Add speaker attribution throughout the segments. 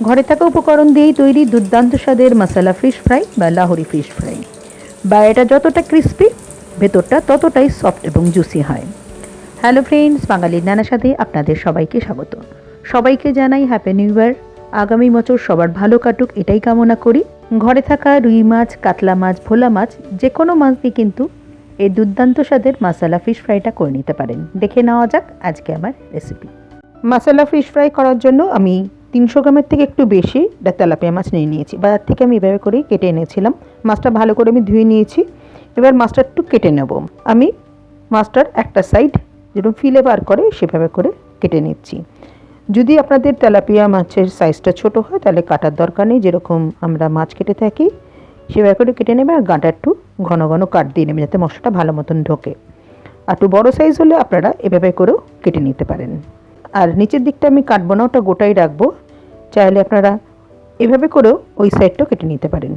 Speaker 1: ঘরে থাকা উপকরণ দিয়েই তৈরি দুর্দান্ত স্বাদের মশালা ফিশ ফ্রাই বা লাহোরি ফিশ ফ্রাই বাইরেটা যতটা ক্রিস্পি ভেতরটা ততটাই সফট এবং জুসি হয়। হ্যালো ফ্রেন্ডস বাঙালির নানা সাথে আপনাদের সবাইকে স্বাগত। সবাইকে জানাই হ্যাপি নিউ ইয়ার আগামী বছর সবার ভালো কাটুক, এটাই কামনা করি। ঘরে থাকা রুই মাছ, কাতলা মাছ, ভোলা মাছ যে কোনো মাছ দিয়ে কিন্তু এই দুর্দান্ত স্বাদের মশলা ফিশ ফ্রাইটা করে নিতে পারেন। দেখে নেওয়া যাক আজকে আমার রেসিপি মশালা ফিশ ফ্রাই করার জন্য আমি তিনশো গ্রামের থেকে একটু বেশি এটা তেলাপিয়া মাছ নিয়ে নিয়েছি। বাজার থেকে আমি এভাবে করেই কেটে এনেছিলাম। মাছটা ভালো করে আমি ধুয়ে নিয়েছি। এবার মাছটা একটু কেটে নেব। আমি মাছটার একটা সাইড যেরকম ফিলে বার করে সেভাবে করে কেটে নিচ্ছি। যদি আপনাদের তেলাপিয়া মাছের সাইজটা ছোট হয়, তাহলে কাটার দরকার নেই। যেরকম আমরা মাছ কেটে থাকি, সেভাবে করে কেটে নেবে আর গাঁটা একটু ঘন ঘন কাট দিয়ে নেবে যাতে মশলাটা ভালো মতন ঢোকে। আর একটু বড়ো সাইজ হলে আপনারা এভাবে করেও কেটে নিতে পারেন। আর নিচের দিকটা আমি কাটবো না, ওটা গোটাই রাখব। চাইলে আপনারা এভাবে করেও ওই সাইডটাও কেটে নিতে পারেন।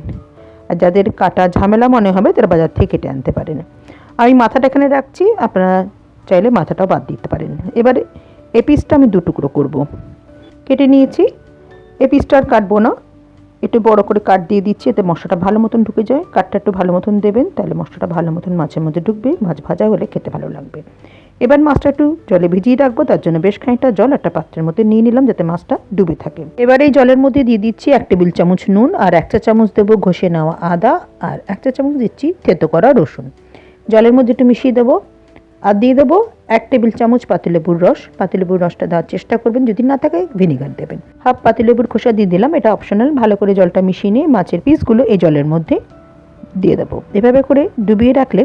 Speaker 1: আর যাদের কাটা ঝামেলা মনে হবে, তারা বাজার থেকে কেটে আনতে পারেন। আমি মাথাটা এখানে রাখছি, আপনারা চাইলে মাথাটাও বাদ দিতে পারেন। এবারে এ পিসটা আমি দু টুকরো করব। কেটে নিয়েছি। এ পিসটা আর কাটবো না। একটু বড় করে কাট দিয়ে দিচ্ছি, এতে মশলাটা ভালো মতন ঢুকে যায়। কাঠটা একটু ভালো মতন দেবেন, তাহলে মশলাটা ভালো মতন মাছের মধ্যে ঢুকবে। মাছ ভাজা হলে খেতে ভালো লাগবে। এবার মাছটা একটু জলে ভিজিয়ে রাখব, তার জন্য বেশ খানিকটা জল একটা পাত্রের মধ্যে নিয়ে নিলাম যাতে মাছটা ডুবে থাকে। এবার এই জলের মধ্যে দিয়ে দিচ্ছি এক টেবিল চামচ নুন আর এক চা চামচ দেবো ঘষে নেওয়া আদা আর এক চা চামচ দিচ্ছি থেতো করা রসুন। জলের মধ্যে একটু মিশিয়ে দেবো আর দিয়ে দেবো এক টেবিল চামচ পাতিলেবুর রস। পাতিলেবুর রসটা দেওয়ার চেষ্টা করবেন, যদি না থাকে ভিনিগার দেবেন। হাফ পাতিলেবুর খোসা দিয়ে দিলাম, এটা অপশনাল। ভালো করে জলটা মিশিয়ে নিয়ে মাছের পিসগুলো এই জলের মধ্যে দিয়ে দেবো। এভাবে করে ডুবিয়ে রাখলে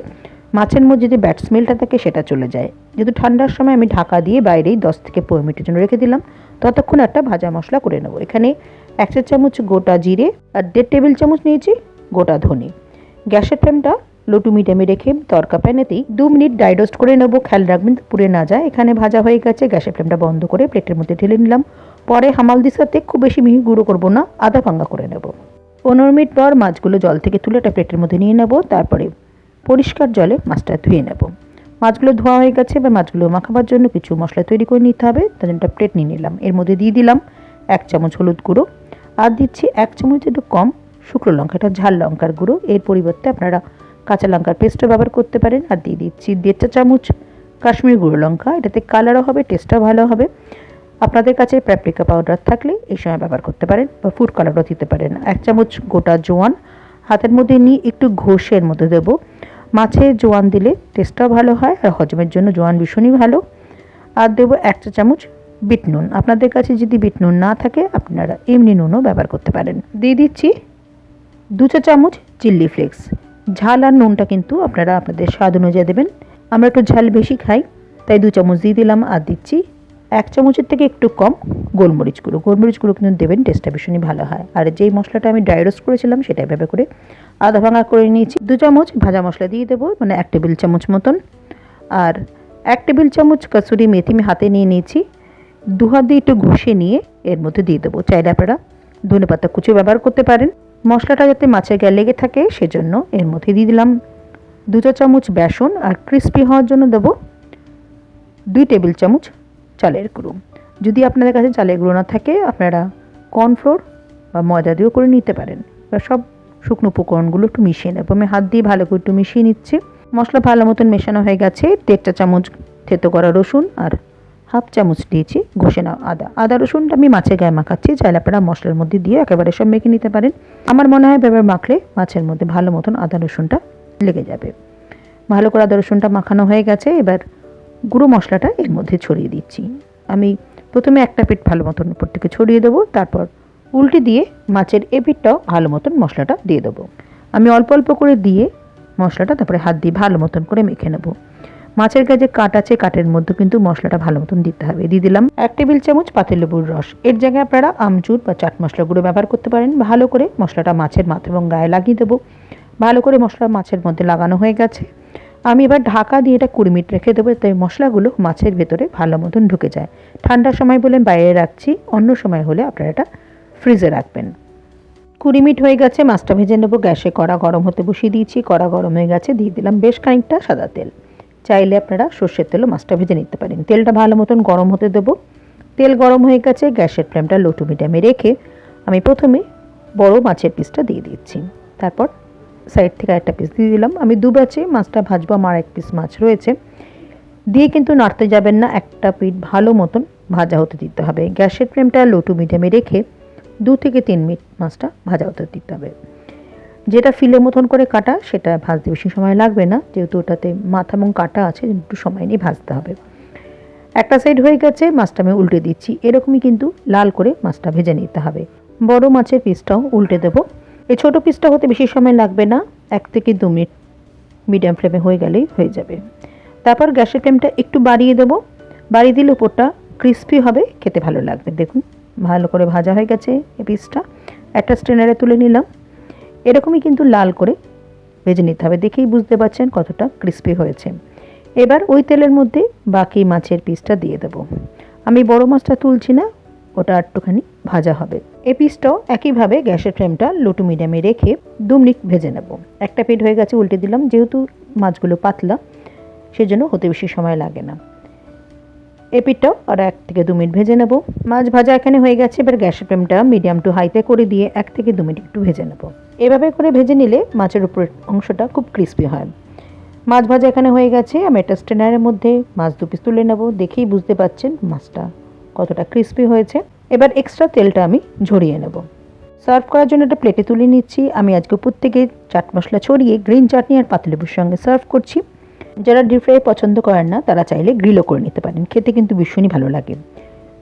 Speaker 1: মাছের মধ্যে যে ব্যাট স্মেলটা থাকে সেটা চলে যায়। যেহেতু ঠান্ডার সময় আমি ঢাকা দিয়ে বাইরেই দশ থেকে পনেরো মিনিটের জন্য রেখে দিলাম, ততক্ষণ একটা ভাজা মশলা করে নেব। এখানে এক চামচ গোটা জিরে আর দেড় টেবিল চামচ নিয়েছি গোটা ধনে। গ্যাসের ফ্লেমটা লো টু মিডিয়ামে রেখে তরকা প্যানেতেই দু মিনিট ডাইডোস্ট করে নেব। খেয়াল রাখবেন, পুড়ে না যায়। এখানে ভাজা হয়ে গেছে, গ্যাসের ফ্লেমটা বন্ধ করে প্লেটের মধ্যে ঢেলে নিলাম। পরে হামাল দিসাতে খুব বেশি মিহি গুঁড়ো করব না, আধা ভাঙ্গা করে নেব। পনেরো মিনিট পর মাছগুলো জল থেকে তুলে একটা প্লেটের মধ্যে নিয়ে নেব। তারপরে পরিষ্কার জলে মাছটা ধুয়ে নেব। মাছগুলো ধোয়া হয়ে গেছে, এবার মাছগুলো মাখাবার জন্য কিছু মশলা তৈরি করে নিতে হবে। তার জন্য একটা প্লেট নিয়ে নিলাম। এর মধ্যে দিয়ে দিলাম এক চামচ হলুদ গুঁড়ো আর দিচ্ছি এক চামচ একটু কম শুকনো লঙ্কা, এটা ঝাল লঙ্কার গুঁড়ো। এর পরিবর্তে আপনারা কাঁচা লঙ্কার পেস্টও ব্যবহার করতে পারেন। আর দিয়ে দিচ্ছি দেড় চা চামচ কাশ্মীর গুঁড়ো লঙ্কা, এটাতে কালারও হবে টেস্টটাও ভালো হবে। আপনাদের কাছে প্যাপ্রিকা পাউডার থাকলে এই সময় ব্যবহার করতে পারেন বা ফুড কালারও দিতে পারেন। এক চামচ গোটা জোয়ান, হাতের মধ্যে নিয়ে একটু ঘষের মধ্যে দেবো। মাছে জোয়ান দিলে টেস্টটাও ভালো হয় আর হজমের জন্য জোয়ান ভীষণই ভালো। আর দেবো এক চা চামচ বিট নুন। আপনাদের কাছে যদি বিট নুন না থাকে, আপনারা এমনি নুনও ব্যবহার করতে পারেন। দিয়ে দিচ্ছি দু চা চামচ চিল্লি ফ্লেক্স ঝাল আর নুনটা কিন্তু আপনারা আপনাদের স্বাদ অনুযায়ী দেবেন। আমরা একটু ঝাল বেশি খাই, তাই দু চামচ দিয়ে দিলাম আর দিচ্ছি এক চামচের থেকে একটু কম গোলমরিচ গুঁড়ো। গোলমরিচ গুঁড়ো কিন্তু দেবেন টেস্টটা ভীষণই ভালো হয়। আর যেই মশলাটা আমি ড্রাই রোস্ট করেছিলাম, সেটা এভাবে করে আধা ভাঙা করে নিয়েছি। দু চামচ ভাজা মশলা দিয়ে দেবো মানে এক টেবিল চামচ মতন। আর এক টেবিল চামচ কসুরি মেথি আমি হাতে নিয়ে নিয়েছি। দু হাত দিয়ে একটু ঘষে নিয়ে এর মধ্যে দিয়ে দেবো। চাইলে আপনারা ধনে পাতা কুচি ব্যবহার করতে পারেন। মশলাটা যাতে মাছের গায়ে লেগে থাকে, সেজন্য এর মধ্যে দিয়ে দিলাম দু চা চামচ বেসন। আর ক্রিস্পি হওয়ার জন্য দেবো দুই টেবিল চামচ চালের গুঁড়ো। যদি আপনাদের কাছে চালের গুঁড়ো না থাকে, আপনারা কর্নফ্লোর বা ময়দা দিয়েও করে নিতে পারেন। বা সব শুকনো উপকরণগুলো একটু মিশিয়ে নেব। আমি হাত দিয়ে ভালো করে একটু মিশিয়ে নিচ্ছি। মশলা ভালো মতন মেশানো হয়ে গেছে। দেড় চা চামচ থেতো করা রসুন আর হাফ চামচ দিয়েছি ঘষে নাও আদা। আদা রসুনটা আমি মাছের গায়ে মাখাচ্ছি। চাইলে আপনারা মশলার মধ্যে দিয়ে একেবারে সব মেখে নিতে পারেন। আমার মনে হয় এবার মাখলে মাছের মধ্যে ভালো মতন আদা রসুনটা লেগে যাবে। ভালো করে আদা রসুনটা মাখানো হয়ে গেছে। এবার গুঁড়ো মশলাটা এর মধ্যে ছড়িয়ে দিচ্ছি। আমি প্রথমে একটা পিঠ ভালো মতন উপর থেকে ছড়িয়ে দেবো, তারপর উল্টে দিয়ে মাছের এ পিঠটাও ভালো মতন মশলাটা দিয়ে দেবো। আমি অল্প অল্প করে দিয়ে মশলাটা তারপরে হাত দিয়ে ভালো মতন করে মেখে নেব। মাছের গায়ে যে কাট আছে কাটের মধ্যে কিন্তু মশলাটা ভালো মতন দিতে হবে। দিয়ে দিলাম এক টেবিল চামচ পাতিলেবুর রস। এর জায়গায় আপনারা আমচুর বা চাট মশলা গুঁড়ো ব্যবহার করতে পারেন। ভালো করে মশলাটা মাছের মাথা এবং গায়ে লাগিয়ে দেবো। ভালো করে মশলা মাছের মধ্যে লাগানো হয়ে গেছে। আমি এবার ঢাকা দিয়ে এটা কুড়ি মিনিট রেখে দেবো, তাই মশলাগুলো মাছের ভেতরে ভালো মতন ঢুকে যায়। ঠান্ডার সময় বলে বাইরে রাখছি, অন্য সময় হলে আপনারা এটা ফ্রিজে রাখবেন। কুড়ি মিনিট হয়ে গেছে, মাছটা ভেজে নেব, গ্যাসে কড়া গরম হতে বসিয়ে দিয়েছি, কড়া গরম হয়ে গেছে, দিয়ে দিলাম বেশ খানিকটা সাদা তেল। চাইলে আপনারা সর্ষের তেলও মাছটা ভেজে নিতে পারেন। তেলটা ভালো মতন গরম হতে দেবো। তেল গরম হয়ে গেছে, গ্যাসের ফ্লেমটা লো টু মিডিয়ামে রেখে আমি প্রথমে বড় মাছের পিসটা দিয়ে দিচ্ছি। তারপর সাইড থেকে একটা পিস দিয়ে দিলাম। আমি দু ব্যাচে মাছটা ভাজবো, আমার এক পিস মাছ রয়েছে। দিয়ে কিন্তু নাড়তে যাবেন না, একটা পিঠ ভালো মতন ভাজা হতে দিতে হবে। গ্যাসের ফ্লেমটা লো টু মিডিয়ামে রেখে দু থেকে তিন মিনিট মাছটা ভাজা হতে দিতে হবে। যেটা ফিলে মতন করে কাটা, সেটা ভাজতে বেশি সময় লাগবে না। যেহেতু ওটাতে মাথা এবং কাটা আছে একটু সময় নিয়ে ভাজতে হবে। একটা সাইড হয়ে গেছে, মাছটা আমি উল্টে দিচ্ছি। এরকমই কিন্তু লাল করে মাছটা ভেজে নিতে হবে। বড় মাছের পিসটাও উল্টে দেবো। এই ছোটো পিসটা হতে বেশি সময় লাগবে না, এক থেকে দু মিনিট মিডিয়াম ফ্লেমে হয়ে গেলেই হয়ে যাবে। তারপর গ্যাসের ফ্লেমটা একটু বাড়িয়ে দেবো। বাড়িয়ে দিলে উপরটা ক্রিস্পি হবে, খেতে ভালো লাগবে। দেখুন, ভালো করে ভাজা হয়ে গেছে এই পিসটা একটা স্ট্রেনারে তুলে নিলাম। এরকমই কিন্তু লাল করে ভেজে নিতে হবে। দেখেই বুঝতে পারছেন কতটা ক্রিস্পি হয়েছে। এবার ওই তেলের মধ্যে বাকি মাছের পিসটা দিয়ে দেবো। আমি বড় মাছটা তুলছি না ওটা একটুখানি ভাজা হবে। এই পিসটাও একইভাবে গ্যাসের ফ্লেমটা লো টু মিডিয়ামে রেখে দু মিনিট ভেজে নেব। একটা পিঠ হয়ে গেছে, উল্টে দিলাম, যেহেতু মাছগুলো পাতলা, সেজন্য হতে বেশি সময় লাগে না। এই পিঠটাও আর এক থেকে দু মিনিট ভেজে নেব। মাছ ভাজা এখানে হয়ে গেছে, এবার গ্যাসের ফ্লেমটা মিডিয়াম টু হাইতে করে দিয়ে এক থেকে দু মিনিট একটু ভেজে নেব। এভাবে করে ভেজে নিলে মাছের উপরের অংশটা খুব ক্রিস্পি হয়। মাছ ভাজা এখানে হয়ে গেছে, আমি একটা স্টেনারের মধ্যে মাছ দু পিস তুলে নেব, দেখেই বুঝতে পাচ্ছেন মাছটা কতটা ক্রিস্পি হয়েছে। এবার এক্সট্রা তেলটা আমি ঝরিয়ে নেব। সার্ভ করার জন্য একটা প্লেটে তুলে নিচ্ছি। আমি আজকে থেকে চাট মশলা ছড়িয়ে গ্রিন চাটনি আর পাতলেবুর সঙ্গে সার্ভ করছি। যারা ডিপ ফ্রাই পছন্দ করেন না, তারা চাইলে গ্রিলও করে নিতে পারেন। খেতে কিন্তু ভীষণই ভালো লাগে।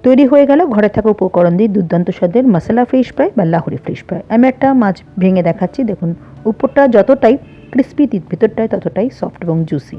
Speaker 1: তৈরি হয়ে গেল ঘরে থাকা উপকরণ দিয়ে দুর্দান্ত স্বাদের মশলা ফিশ ফ্রাই বা লাহোরি ফিশ ফ্রাই আমি একটা মাছ ভেঙে দেখাচ্ছি। দেখুন, উপরটা যতটাই ক্রিস্পি ভিতরটায় ততটাই সফট এবং জুসি